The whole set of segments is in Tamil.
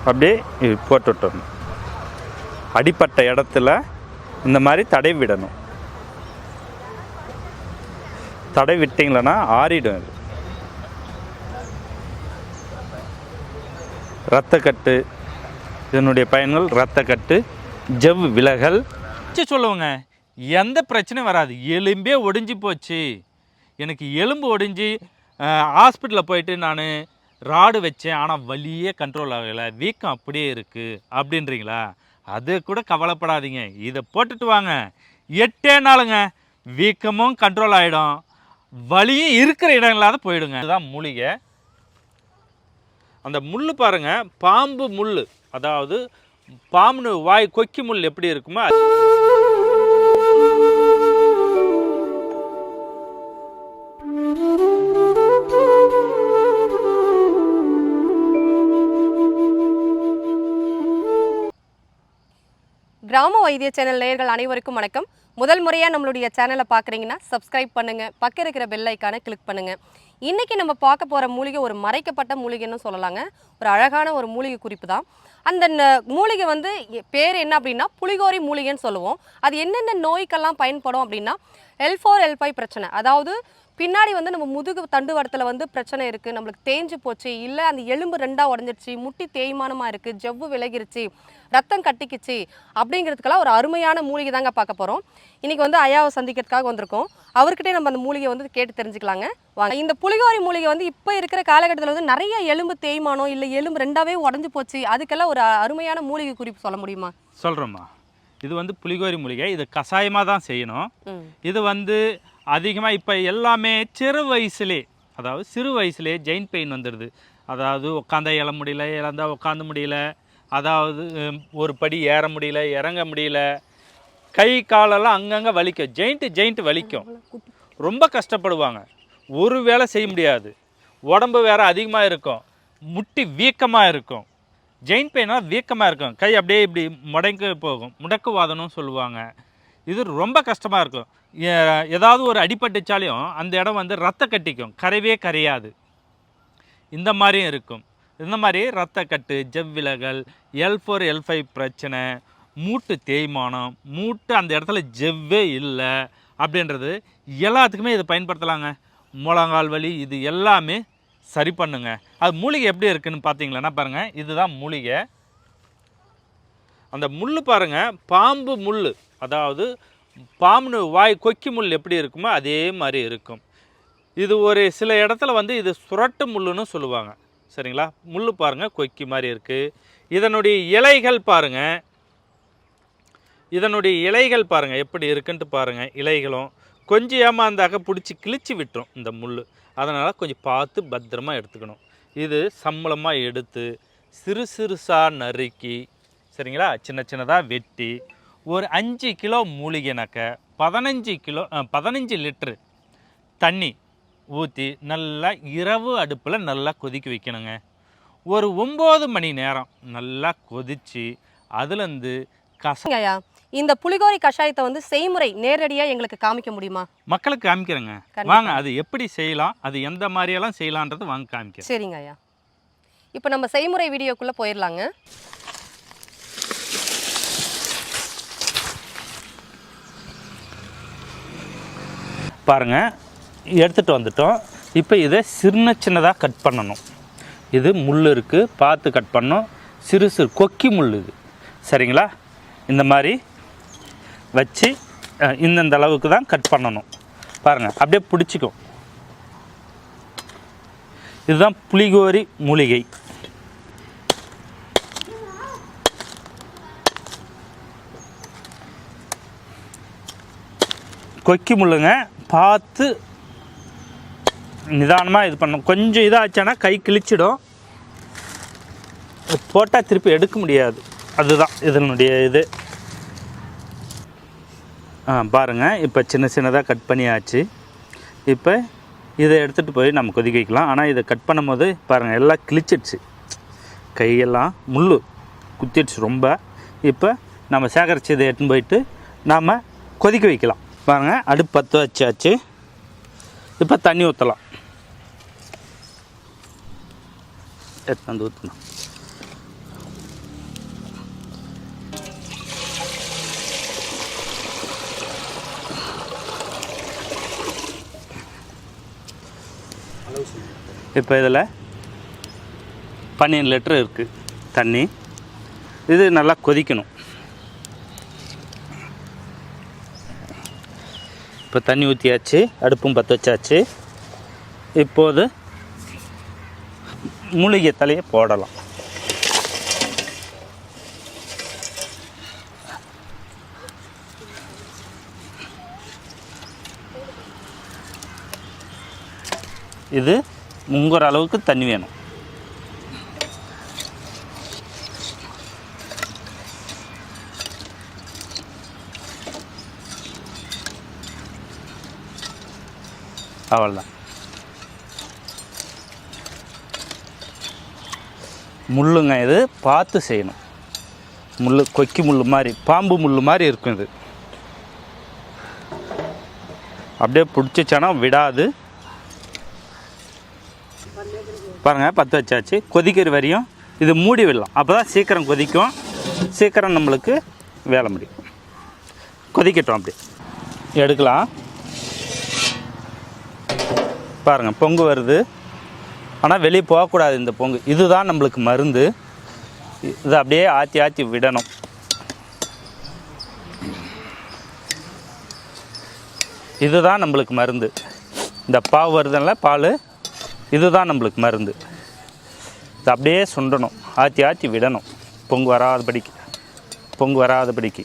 அப்படியே போட்டு விட்டணும் அடிப்பட்ட இடத்துல இந்த மாதிரி தடை விடணும். தடை விட்டிங்களன்னா ஆறிடும் இது இரத்தக்கட்டு இதனுடைய பயன்கள் இரத்தக்கட்டு ஜவ் விலகல். சொல்லுவோங்க. எந்த பிரச்சனையும் வராது. எலும்பே ஒடிஞ்சு போச்சு. எனக்கு எலும்பு ஒடிஞ்சு ஹாஸ்பிட்டலில் போயிட்டு நான் ராடு வச்சேன் ஆனால் வலியே கண்ட்ரோல் ஆகலை. வீக்கம் அப்படியே இருக்குது அப்படின்றீங்களா? அது கூட கவலைப்படாதீங்க. இதை போட்டுட்டு வாங்க. எட்டே நாளுங்க. வீக்கமும் கண்ட்ரோல் ஆகிடும் வலியும் இருக்கிற இடம் இல்லாத போயிடுங்க. இதுதான் மூலிகை. அந்த முள் பாருங்க. பாம்பு முள் அதாவது பாம்புன்னு வாய் கொக்கி முள் எப்படி இருக்குமோ கிராம வைத்திய சேனல் நேயர்கள் அனைவருக்கும் வணக்கம். முதல் முறையாக நம்மளுடைய சேனலை பார்க்குறீங்கன்னா சப்ஸ்கிரைப் பண்ணுங்க. பக்கம் இருக்கிற பெல் ஐக்கானை கிளிக் பண்ணுங்க. இன்னைக்கு நம்ம பார்க்க போகிற மூலிகை ஒரு மறைக்கப்பட்ட மூலிகைன்னு சொல்லலாங்க. ஒரு அழகான ஒரு மூலிகை குறிப்பு தான். அந்த மூலிகை வந்து எ- பேர் என்ன அப்படின்னா புலிகோரி மூலிகைன்னு சொல்லுவோம். அது என்னென்ன நோய்க்கெல்லாம் பயன்படும் அப்படின்னா எல் ஃபோர் எல் ஃபைவ் பிரச்சனை. அதாவது பின்னாடி வந்து நம்ம முதுகு தண்டுவடத்தில் வந்து பிரச்சனை இருக்குது நம்மளுக்கு தேஞ்சு போச்சு. இல்லை அந்த எலும்பு ரெண்டாக உடஞ்சிருச்சு. முட்டி தேய்மானமாக இருக்குது ஜவ்வு விலகிருச்சு. ரத்தம் கட்டிக்குச்சு. அப்படிங்கிறதுக்கெல்லாம் ஒரு அருமையான மூலிகை தாங்க பார்க்க போகிறோம் இன்றைக்கி வந்து ஐயாவை சந்திக்கிறதுக்காக வந்திருக்கோம். அவர்கிட்டே நம்ம அந்த மூலிகை வந்து கேட்டு தெரிஞ்சுக்கலாங்க. வாங்க. இந்த புலிகோரி மூலிகை வந்து இப்போ இருக்கிற காலகட்டத்தில் வந்து நிறைய எலும்பு தேய்மானம் இல்லை எலும்பு ரெண்டாவே உடஞ்சு போச்சு. அதுக்கெல்லாம் ஒரு அருமையான மூலிகை குறிப்பு சொல்ல முடியுமா? சொல்கிறோம்மா இது வந்து புலிகோரி மூலிகை. இது கஷாயமாக தான் செய்யணும். இது வந்து அதிகமாக இப்போ எல்லாமே சிறு வயசுலே அதாவது சிறு வயசுலே ஜெயின் பெயின் வந்துடுது. அதாவது உட்காந்தா எழ முடியல இழந்தா உட்காந்து முடியல அதாவது ஒரு படி ஏற முடியல இறங்க முடியல. கை காலெல்லாம் அங்கங்கே வலிக்கும். ஜெயிண்ட்டு ஜெயிண்ட் வலிக்கும். ரொம்ப கஷ்டப்படுவாங்க. ஒரு வேலை செய்ய முடியாது. உடம்பு வேற அதிகமாக இருக்கும். முட்டி வீக்கமாக இருக்கும். ஜெயின் பெயினாக வீக்கமாக இருக்கும் கை அப்படியே இப்படி முடங்கி போகும். முடக்குவாதனும் சொல்லுவாங்க. இது ரொம்ப கஷ்டமாக இருக்கும். ஏ- ஏதாவது ஒரு அடிபட்டுச்சாலையும் அந்த இடம் வந்து ரத்த கட்டிக்கும். கரையவே கரையாது. இந்த மாதிரியும் இருக்கும். இந்த மாதிரி ரத்தக்கட்டு ஜவ்விலகல் எல் ஃபோர் எல் ஃபைவ் பிரச்சனை மூட்டு தேய்மானம் மூட்டு அந்த இடத்துல ஜவ்வே இல்லை அப்படின்றது எல்லாத்துக்குமே இதை பயன்படுத்தலாங்க. முழங்கால் வலி இது எல்லாமே சரி பண்ணுங்க. அது மூலிகை எப்படி இருக்குன்னு பார்த்தீங்களன்னா பாருங்கள் இதுதான் மூலிகை. அந்த முள் பாருங்க. பாம்பு முள் அதாவது பாம்புன்னு வாய் கொக்கி முள் எப்படி இருக்குமோ அதே மாதிரி இருக்கும். இது ஒரு சில இடத்துல வந்து இது சுரட்டு முள்ளுன்னு சொல்லுவாங்க. சரிங்களா? முள் பாருங்கள் கொக்கி மாதிரி இருக்குது இதனுடைய இலைகள் பாருங்கள் இதனுடைய இலைகள் பாருங்கள் எப்படி இருக்குன்ட்டு பாருங்கள் இலைகளும் கொஞ்சம் ஏமாந்தாக்க பிடிச்சி கிழிச்சு விட்டுரும் இந்த முள் அதனால் கொஞ்சம் பார்த்து பத்திரமா எடுத்துக்கணும். இது சம்பளமாக எடுத்து சிறு சிறுசாக நறுக்கி சரிங்களா? சின்ன சின்னதாக வெட்டி ஒரு அஞ்சு கிலோ மூலிகைனாக்க பதினஞ்சு கிலோ பதினஞ்சு லிட்ரு தண்ணி ஊற்றி நல்லா இரவு அடுப்பில் நல்லா கொதிக்க வைக்கணுங்க. ஒரு ஒம்பது மணி நேரம் நல்லா கொதித்து அதுலேருந்து கச இந்த புலிகோரி கஷாயத்தை வந்து செய்முறை நேரடியாக எங்களுக்கு காமிக்க முடியுமா? மக்களுக்கு காமிக்கிறேங்க. வாங்க அது எப்படி செய்யலாம் அது எந்த மாதிரியெல்லாம் செய்யலான்றது வாங்க காமிக்கிறேன். சரிங்க ஐயா. இப்போ நம்ம செய்முறை வீடியோக்குள்ளே போயிடலாங்க. பாருங்க எடுத்துகிட்டு வந்துட்டோம். இப்போ இதை சின்ன சின்னதாக கட் பண்ணணும். இது முள் இருக்குது பார்த்து கட் பண்ணணும். சிறு சிறு கொக்கி முள் இது. சரிங்களா? இந்த மாதிரி வச்சு இந்தந்த அளவுக்கு தான் கட் பண்ணணும். பாருங்கள் அப்படியே பிடிச்சிக்கும் இதுதான் புளிகோரி மூலிகை. கொக்கி முள்ளுங்க பார்த்து நிதானமாக இது பண்ணணும். கொஞ்சம் இதாச்சுன்னா கை கிழிச்சிடும். போட்டால் திருப்பி எடுக்க முடியாது. அதுதான் இதனுடைய இது. பாருங்கள் இப்போ சின்ன சின்னதாக கட் பண்ணியாச்சு. இப்போ இதை எடுத்துகிட்டு போய் நம்ம கொதிக்க வைக்கலாம் ஆனால் இதை கட் பண்ணும்போது பாருங்கள் எல்லாம் கிழிச்சிடுச்சு. கையெல்லாம் முள் குத்திடுச்சு ரொம்ப. இப்போ நம்ம சேகரித்து இதை எடுத்துன்னு போயிட்டு நாம் கொதிக்க வைக்கலாம். பாருங்கள் அடுப்பு பற்ற வச்சாச்சு. இப்போ தண்ணி ஊற்றலாம் எடுத்து வந்து ஊற்றணும் இப்போ இதில் பன்னெண்டு லிட்டர் இருக்குது தண்ணி. இது நல்லா கொதிக்கணும். இப்போ தண்ணி ஊற்றியாச்சு அடுப்பும் பற்ற வச்சாச்சு. இப்போது மூலிகை தலையை போடலாம். இது முங்குற அளவுக்கு தண்ணி வேணும். அவ்வளோதான் முள்ளுங்க இது பார்த்து செய்யணும். முள் கொக்கி முள் மாதிரி பாம்பு முள் மாதிரி இருக்கும் இது. அப்படியே பிடிச்சிச்சானா விடாது. பாருங்கள் பற்ற வச்சாச்சு. கொதிக்கிற வரையும் இது மூடி விடலாம். அப்போ தான் சீக்கிரம் கொதிக்கும். சீக்கிரம் நம்மளுக்கு வேலை முடியும். கொதிக்கட்டும் அப்படி. எடுக்கலாம். பாருங்கள் பொங்கு வருது. ஆனால் வெளியே போகக்கூடாது இந்த பொங்கு. இதுதான் நம்மளுக்கு மருந்து. இது அப்படியே ஆற்றி ஆற்றி விடணும். இதுதான் நம்மளுக்கு மருந்து. இந்த பாவு வருதுல்ல பால்? இதுதான் நம்மளுக்கு மருந்து. இது அப்படியே சுண்டணும். ஆற்றி ஆற்றி விடணும். பொங்கு வராதபடிக்கு. பொங்கு வராதபடிக்கு.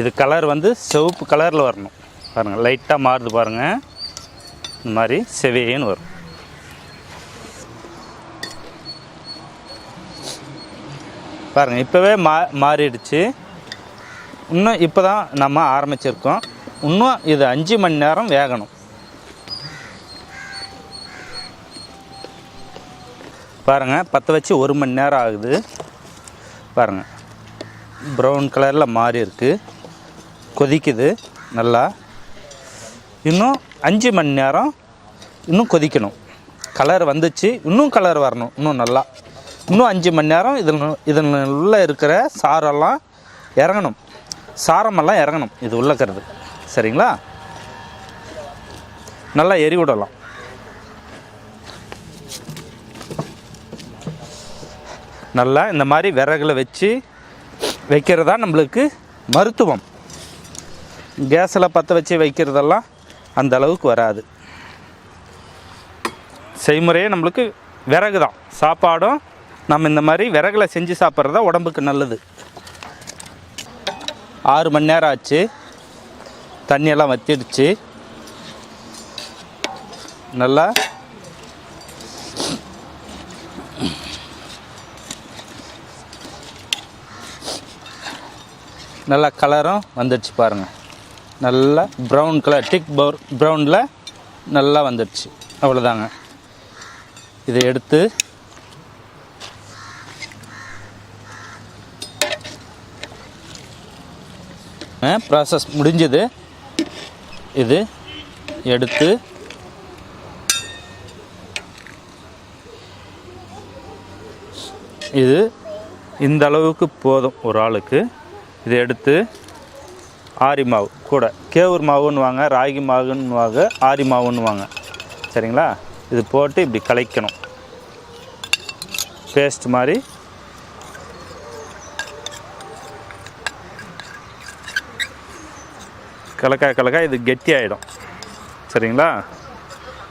இது கலர் வந்து சிவப்பு கலரில் வரணும். பாருங்கள் லைட்டாக மாறுது பாருங்கள் இந்த மாதிரி செவேன்னு வரும். பாருங்கள் இப்போவே மா மாறிடுச்சு. இன்னும் இப்போ தான் நம்ம ஆரம்பிச்சிருக்கோம். இன்னும் இது அஞ்சு மணி நேரம் வேகணும். பாருங்கள் பற்ற வச்சு ஒரு மணி நேரம் ஆகுது. பாருங்கள் ப்ரௌன் கலரில் மாறி இருக்கு. கொதிக்குது நல்லா. இன்னும் அஞ்சு மணி நேரம் இன்னும் கொதிக்கணும். கலர் வந்துச்சு இன்னும் கலர் வரணும் இன்னும் நல்லா. இன்னும் அஞ்சு மணி நேரம் இதில் இதில் உள்ளே இருக்கிற சாரெல்லாம் இறங்கணும். சாரமெல்லாம் இறங்கணும் இது உள்ளக்கிறது இருக்கிறது. சரிங்களா? நல்லா எரி விடலாம். நல்லா இந்த மாதிரி விறகுல வச்சு வைக்கிறதா நம்மளுக்கு மருத்துவம். கேஸில் பற்ற வச்சு வைக்கிறதெல்லாம் அந்த அளவுக்கு வராது. செய்முறையே நம்மளுக்கு விறகு தான் சாப்பாடும் நம்ம இந்த மாதிரி விறகுல செஞ்சு சாப்பிட்றது தான் உடம்புக்கு நல்லது. ஆறு மணி நேரம் ஆச்சு. தண்ணியெல்லாம் வத்திடுச்சு. நல்லா நல்லா கலரும் வந்துடுச்சு பாருங்கள் நல்லா ப்ரௌன் கலர் டிக் பவுர் ப்ரௌனில் நல்லா வந்துடுச்சு. அவ்வளோதாங்க இதை எடுத்து ப்ராசஸ் முடிஞ்சது. இது எடுத்து இது இந்த அளவுக்கு போதும் ஒரு ஆளுக்கு. இதை எடுத்து ஆரி மாவு கூட கேவூர் மாவுன்னுவாங்க ராகி மாவுன்னுவாங்க ஆரி மாவுன்னுவாங்க. சரிங்களா? இது போட்டு இப்படி கலைக்கணும். பேஸ்ட் மாதிரி கலக்காய் கலக்காய் இது கெட்டி ஆகிடும் சரிங்களா?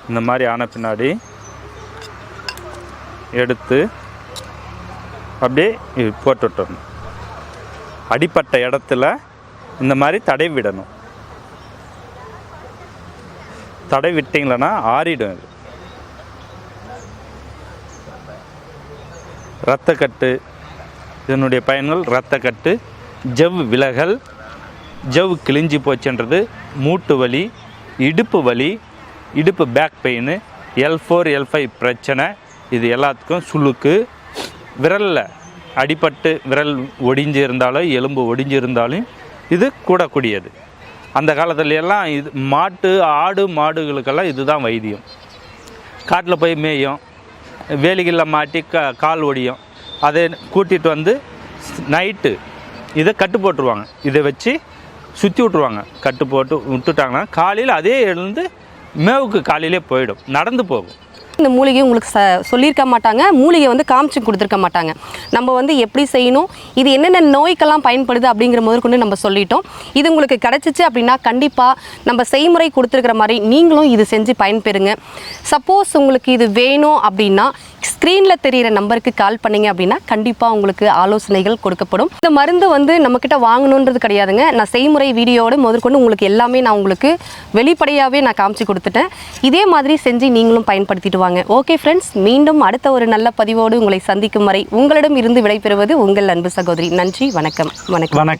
இந்த மாதிரி ஆன பின்னாடி எடுத்து அப்படியே இது போட்டு விட்டுறணும் அடிப்பட்ட இடத்துல இந்த மாதிரி தடை விடணும். தடை விட்டிங்களன்னா ஆறிடும் இது. இரத்தக்கட்டு இதனுடைய பயன்கள் இரத்தக்கட்டு ஜவ் விலகல் ஜவ் கிழிஞ்சி போச்சுன்றது மூட்டு வலி இடுப்பு வலி இடுப்பு back pain L four L five பிரச்சனை. இது எல்லாத்துக்கும் சுளுக்கு. விரலில் அடிபட்டு விரல் ஒடிஞ்சு இருந்தாலும் எலும்பு ஒடிஞ்சு இருந்தாலும் இது கூடக்கூடியது. அந்த காலத்துல எல்லாம் இது மாட்டு ஆடு மாடுகளுக்கெல்லாம் இதுதான் வைத்தியம். காட்டில் போய் மேயும். வேலிகளில் மாட்டி க கால் ஒடியும். அதை கூட்டிகிட்டு வந்து நைட்டு இதை கட்டு போட்டுருவாங்க இதை வச்சு சுற்றி விட்ருவாங்க கட்டு போட்டு விட்டுட்டாங்கன்னா காலையில் அதே எழுந்து மேவுக்கு காலையிலே போயிடும். நடந்து போகும். இந்த மூலிகை உங்களுக்கு ச சொல்லியிருக்க மாட்டாங்க. மூலிகை வந்து காமிச்சு கொடுத்துருக்க மாட்டாங்க. நம்ம வந்து எப்படி செய்யணும்? இது என்னென்ன நோய்க்கெல்லாம் பயன்படுது அப்படிங்கிற முதற்கொண்டு நம்ம சொல்லிட்டோம். இது உங்களுக்கு கிடச்சிச்சு அப்படின்னா கண்டிப்பாக நம்ம செய்முறை கொடுத்துருக்கிற மாதிரி நீங்களும் இது செஞ்சு பயன்பெறுங்க. சப்போஸ் உங்களுக்கு இது வேணும் அப்படின்னா ஸ்க்ரீனில் தெரிகிற நம்பருக்கு கால் பண்ணீங்க அப்படின்னா கண்டிப்பாக உங்களுக்கு ஆலோசனைகள் கொடுக்கப்படும். இந்த மருந்து வந்து நம்மக்கிட்ட வாங்கணுன்றது கிடையாதுங்க. நான் செய்முறை வீடியோவோட முதற்கொண்டு உங்களுக்கு எல்லாமே நான் உங்களுக்கு வெளிப்படையாகவே நான் காமிச்சு கொடுத்துட்டேன். இதே மாதிரி செஞ்சு நீங்களும் பயன்படுத்திட்டு வாங்க. ஓகே ஃப்ரெண்ட்ஸ் மீண்டும் அடுத்த ஒரு நல்ல பதிவோடு உங்களை சந்திக்கும் வரை உங்களிடம் இருந்து விடைபெறுவது உங்கள் அன்பு சகோதரி. நன்றி வணக்கம். வணக்கம். வணக்கம்.